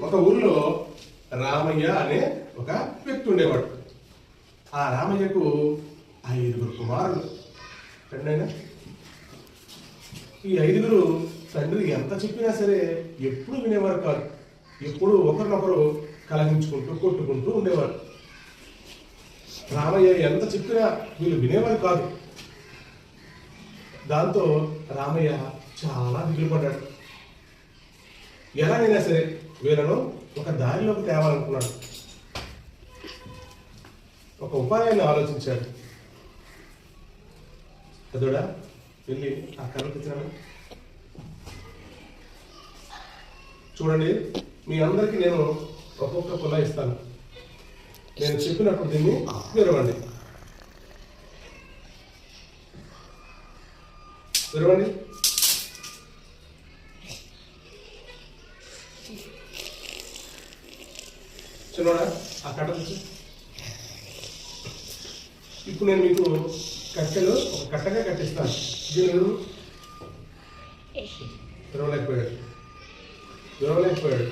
ఒక ఊరిలో రామయ్య అనే ఒక వ్యక్తి ఉండేవాడు. ఆ రామయ్యకు ఐదుగురు కుమారులు. రెండైనా ఈ ఐదుగురు తండ్రి ఎంత చెప్పినా సరే ఎప్పుడు వినేవారు కాదు. ఎప్పుడు ఒకరినొకరు కలగించుకుంటూ కొట్టుకుంటూ ఉండేవారు. రామయ్య ఎంత చెప్పినా వీళ్ళు వినేవారు కాదు. దాంతో రామయ్య చాలా దిగులు పడ్డాడు ఎలాగైనా సరే వీళ్ళను ఒక దారిలోకి తేవాలనుకున్నాడు. ఒక ఉపాయాన్ని ఆలోచించాడు. పెద్దోడా వెళ్ళి ఆ కర్ర చూడండి మీ అందరికీ నేను ఒక్కొక్క కుల ఇస్తాను. నేను చెప్పినప్పుడు దీన్ని విరవండి. విరవండి. చిన్నోడా ఆ కట్ట తెచ్చు. ఇప్పుడు నేను మీకు కట్టెలు ఒక కట్టగా కట్టిస్తాను. దీని విరవలేకపోయాడు విరవలేకపోయాడు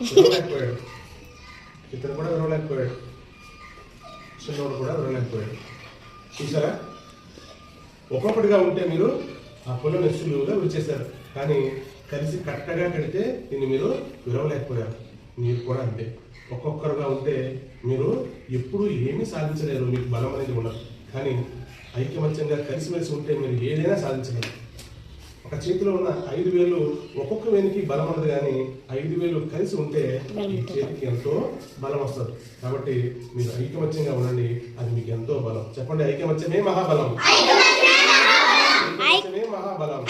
విరవలేకపోయాడు ఇతను కూడా విరవలేకపోయాడు చిన్నోడు కూడా విరవలేకపోయాడు చూసారా? ఒక్కొక్కటిగా ఉంటే మీరు ఆ పొలం సులువుగా విడిచేశారు కానీ కలిసి కట్టగా కడితే దీన్ని మీరు విరవలేకపోయారు. మీరు కూడా అంతే. ఒక్కొక్కరుగా ఉంటే మీరు ఎప్పుడు ఏమీ సాధించలేరు. మీకు బలం అనేది ఉండదు. కానీ ఐకమత్యంగా కలిసిమెలిసి ఉంటే మీరు ఏదైనా సాధించగలరు. ఒక చేతిలో ఉన్న ఐదు వేలు ఒక్కొక్క వేనికి బలం ఉండదు కానీ ఐదు వేలు కలిసి ఉంటే ఈ చేతికి ఎంతో బలం వస్తుంది. కాబట్టి మీరు ఐకమత్యంగా ఉండండి. అది మీకు ఎంతో బలం. చెప్పండి ఐకమత్యమే మహాబలం. ఐకమత్యమే మహాబలం.